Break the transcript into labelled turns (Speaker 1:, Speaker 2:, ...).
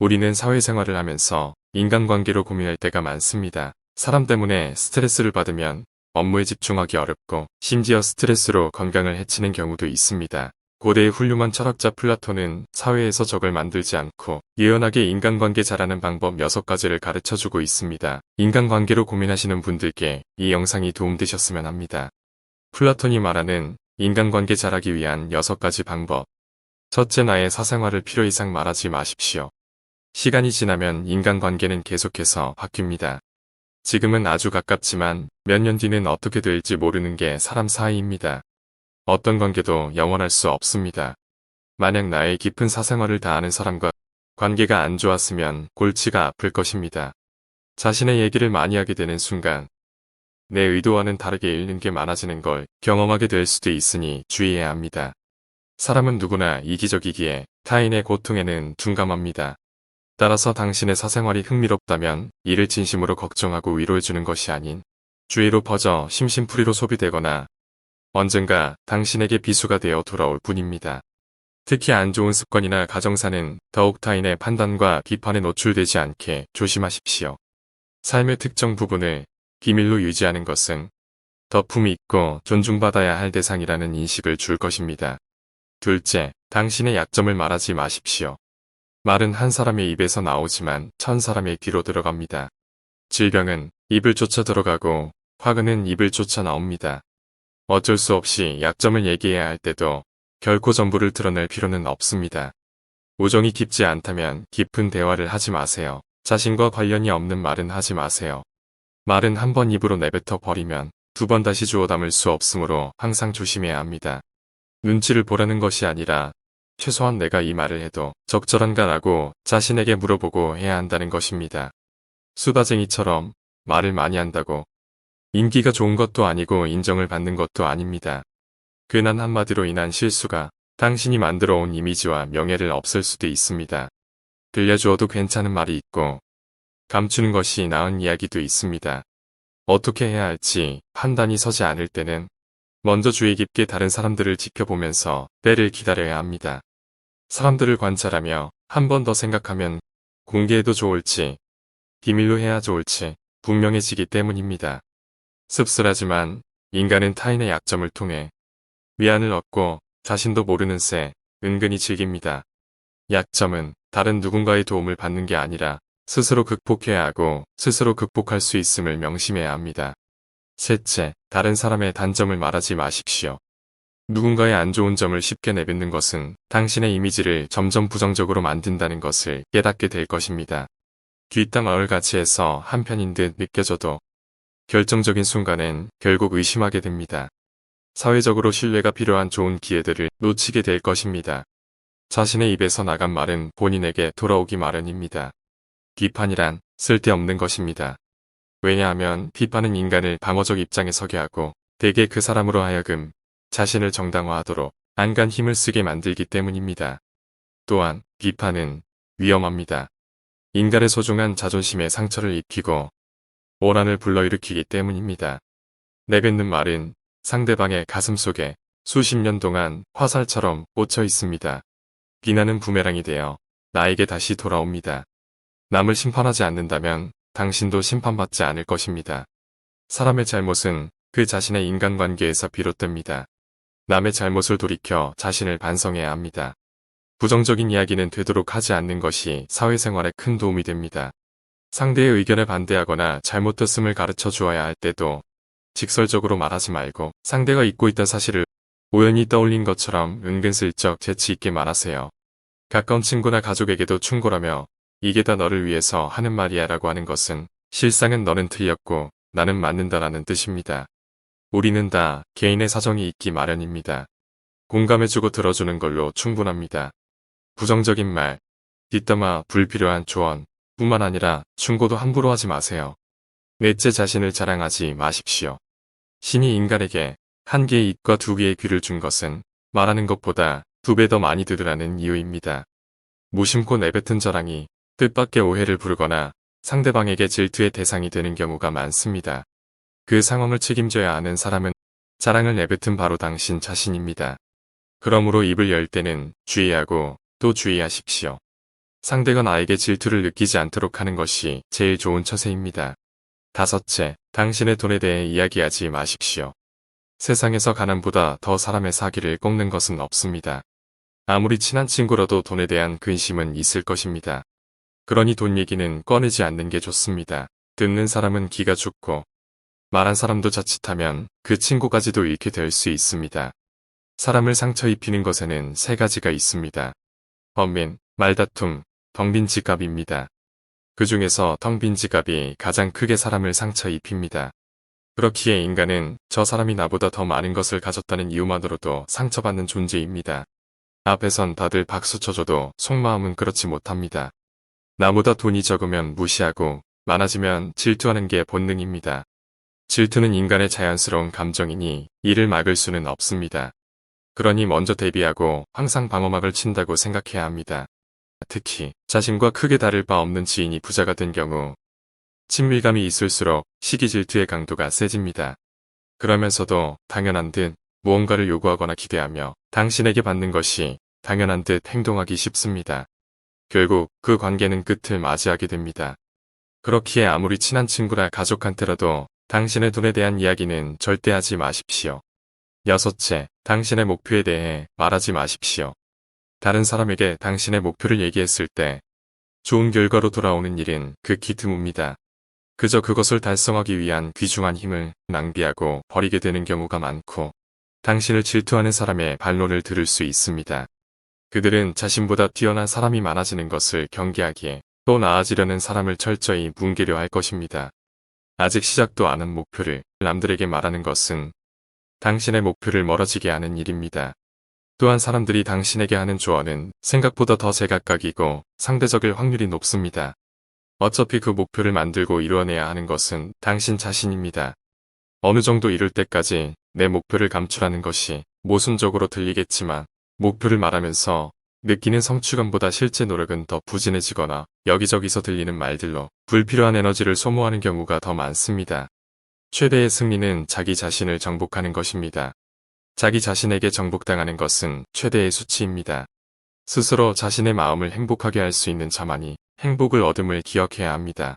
Speaker 1: 우리는 사회생활을 하면서 인간관계로 고민할 때가 많습니다. 사람 때문에 스트레스를 받으면 업무에 집중하기 어렵고 심지어 스트레스로 건강을 해치는 경우도 있습니다. 고대의 훌륭한 철학자 플라톤은 사회에서 적을 만들지 않고 유연하게 인간관계 잘하는 방법 6가지를 가르쳐주고 있습니다. 인간관계로 고민하시는 분들께 이 영상이 도움되셨으면 합니다. 플라톤이 말하는 인간관계 잘하기 위한 6가지 방법. 첫째 나의 사생활을 필요 이상 말하지 마십시오. 시간이 지나면 인간관계는 계속해서 바뀝니다. 지금은 아주 가깝지만 몇 년 뒤는 어떻게 될지 모르는 게 사람 사이입니다. 어떤 관계도 영원할 수 없습니다. 만약 나의 깊은 사생활을 다 아는 사람과 관계가 안 좋았으면 골치가 아플 것입니다. 자신의 얘기를 많이 하게 되는 순간 내 의도와는 다르게 읽는 게 많아지는 걸 경험하게 될 수도 있으니 주의해야 합니다. 사람은 누구나 이기적이기에 타인의 고통에는 둔감합니다. 따라서 당신의 사생활이 흥미롭다면 이를 진심으로 걱정하고 위로해주는 것이 아닌 주의로 퍼져 심심풀이로 소비되거나 언젠가 당신에게 비수가 되어 돌아올 뿐입니다. 특히 안 좋은 습관이나 가정사는 더욱 타인의 판단과 비판에 노출되지 않게 조심하십시오. 삶의 특정 부분을 비밀로 유지하는 것은 덕품이 있고 존중받아야 할 대상이라는 인식을 줄 것입니다. 둘째, 당신의 약점을 말하지 마십시오. 말은 한 사람의 입에서 나오지만 천 사람의 귀로 들어갑니다. 질병은 입을 쫓아 들어가고 화근은 입을 쫓아 나옵니다. 어쩔 수 없이 약점을 얘기해야 할 때도 결코 전부를 드러낼 필요는 없습니다. 우정이 깊지 않다면 깊은 대화를 하지 마세요. 자신과 관련이 없는 말은 하지 마세요. 말은 한 번 입으로 내뱉어 버리면 두 번 다시 주워 담을 수 없으므로 항상 조심해야 합니다. 눈치를 보라는 것이 아니라 최소한 내가 이 말을 해도 적절한가라고 자신에게 물어보고 해야 한다는 것입니다. 수다쟁이처럼 말을 많이 한다고 인기가 좋은 것도 아니고 인정을 받는 것도 아닙니다. 괜한 한마디로 인한 실수가 당신이 만들어 온 이미지와 명예를 없앨 수도 있습니다. 들려주어도 괜찮은 말이 있고 감추는 것이 나은 이야기도 있습니다. 어떻게 해야 할지 판단이 서지 않을 때는 먼저 주의 깊게 다른 사람들을 지켜보면서 때를 기다려야 합니다. 사람들을 관찰하며 한 번 더 생각하면 공개해도 좋을지 비밀로 해야 좋을지 분명해지기 때문입니다. 씁쓸하지만 인간은 타인의 약점을 통해 위안을 얻고 자신도 모르는 새 은근히 즐깁니다. 약점은 다른 누군가의 도움을 받는 게 아니라 스스로 극복해야 하고 스스로 극복할 수 있음을 명심해야 합니다. 셋째, 다른 사람의 단점을 말하지 마십시오. 누군가의 안 좋은 점을 쉽게 내뱉는 것은 당신의 이미지를 점점 부정적으로 만든다는 것을 깨닫게 될 것입니다. 뒷담 해서 한편인 듯 느껴져도 결정적인 순간엔 결국 의심하게 됩니다. 사회적으로 신뢰가 필요한 좋은 기회들을 놓치게 될 것입니다. 자신의 입에서 나간 말은 본인에게 돌아오기 마련입니다. 비판이란 쓸데없는 것입니다. 왜냐하면 비판은 인간을 방어적 입장에 서게 하고 대개 그 사람으로 하여금 자신을 정당화하도록 안간 힘을 쓰게 만들기 때문입니다. 또한 비판은 위험합니다. 인간의 소중한 자존심에 상처를 입히고 오란을 불러일으키기 때문입니다. 내뱉는 말은 상대방의 가슴 속에 수십 년 동안 화살처럼 꽂혀 있습니다. 비난은 부메랑이 되어 나에게 다시 돌아옵니다. 남을 심판하지 않는다면 당신도 심판받지 않을 것입니다. 사람의 잘못은 그 자신의 인간관계에서 비롯됩니다. 남의 잘못을 돌이켜 자신을 반성해야 합니다. 부정적인 이야기는 되도록 하지 않는 것이 사회생활에 큰 도움이 됩니다. 상대의 의견에 반대하거나 잘못됐음을 가르쳐 주어야 할 때도 직설적으로 말하지 말고 상대가 잊고 있던 사실을 우연히 떠올린 것처럼 은근슬쩍 재치 있게 말하세요. 가까운 친구나 가족에게도 충고라며 이게 다 너를 위해서 하는 말이야 라고 하는 것은 실상은 너는 틀렸고 나는 맞는다라는 뜻입니다. 우리는 다 개인의 사정이 있기 마련입니다. 공감해주고 들어주는 걸로 충분합니다. 부정적인 말, 뒷담화, 불필요한 조언, 뿐만 아니라 충고도 함부로 하지 마세요. 넷째 자신을 자랑하지 마십시오. 신이 인간에게 한 개의 입과 두 개의 귀를 준 것은 말하는 것보다 두 배 더 많이 들으라는 이유입니다. 무심코 내뱉은 자랑이 뜻밖의 오해를 부르거나 상대방에게 질투의 대상이 되는 경우가 많습니다. 그 상황을 책임져야 하는 사람은 자랑을 내뱉은 바로 당신 자신입니다. 그러므로 입을 열 때는 주의하고 또 주의하십시오. 상대가 나에게 질투를 느끼지 않도록 하는 것이 제일 좋은 처세입니다. 다섯째, 당신의 돈에 대해 이야기하지 마십시오. 세상에서 가난보다 더 사람의 사기를 꺾는 것은 없습니다. 아무리 친한 친구라도 돈에 대한 근심은 있을 것입니다. 그러니 돈 얘기는 꺼내지 않는 게 좋습니다. 듣는 사람은 기가 죽고 말한 사람도 자칫하면 그 친구까지도 잃게 될 수 있습니다. 사람을 상처 입히는 것에는 세 가지가 있습니다. 범민, 말다툼, 텅빈 지갑입니다. 그 중에서 텅빈 지갑이 가장 크게 사람을 상처 입힙니다. 그렇기에 인간은 저 사람이 나보다 더 많은 것을 가졌다는 이유만으로도 상처받는 존재입니다. 앞에선 다들 박수 쳐줘도 속마음은 그렇지 못합니다. 나보다 돈이 적으면 무시하고 많아지면 질투하는 게 본능입니다. 질투는 인간의 자연스러운 감정이니 이를 막을 수는 없습니다. 그러니 먼저 대비하고 항상 방어막을 친다고 생각해야 합니다. 특히 자신과 크게 다를 바 없는 지인이 부자가 된 경우 친밀감이 있을수록 시기 질투의 강도가 세집니다. 그러면서도 당연한 듯 무언가를 요구하거나 기대하며 당신에게 받는 것이 당연한 듯 행동하기 쉽습니다. 결국 그 관계는 끝을 맞이하게 됩니다. 그렇기에 아무리 친한 친구라 가족한테라도 당신의 돈에 대한 이야기는 절대 하지 마십시오. 여섯째, 당신의 목표에 대해 말하지 마십시오. 다른 사람에게 당신의 목표를 얘기했을 때 좋은 결과로 돌아오는 일은 극히 드뭅니다. 그저 그것을 달성하기 위한 귀중한 힘을 낭비하고 버리게 되는 경우가 많고 당신을 질투하는 사람의 반론을 들을 수 있습니다. 그들은 자신보다 뛰어난 사람이 많아지는 것을 경계하기에 또 나아지려는 사람을 철저히 뭉개려 할 것입니다. 아직 시작도 안 한 목표를 남들에게 말하는 것은 당신의 목표를 멀어지게 하는 일입니다. 또한 사람들이 당신에게 하는 조언은 생각보다 더 제각각이고 상대적일 확률이 높습니다. 어차피 그 목표를 만들고 이루어내야 하는 것은 당신 자신입니다. 어느 정도 이룰 때까지 내 목표를 감출하는 것이 모순적으로 들리겠지만 목표를 말하면서 느끼는 성취감보다 실제 노력은 더 부진해지거나 여기저기서 들리는 말들로 불필요한 에너지를 소모하는 경우가 더 많습니다. 최대의 승리는 자기 자신을 정복하는 것입니다. 자기 자신에게 정복당하는 것은 최대의 수치입니다. 스스로 자신의 마음을 행복하게 할 수 있는 자만이 행복을 얻음을 기억해야 합니다.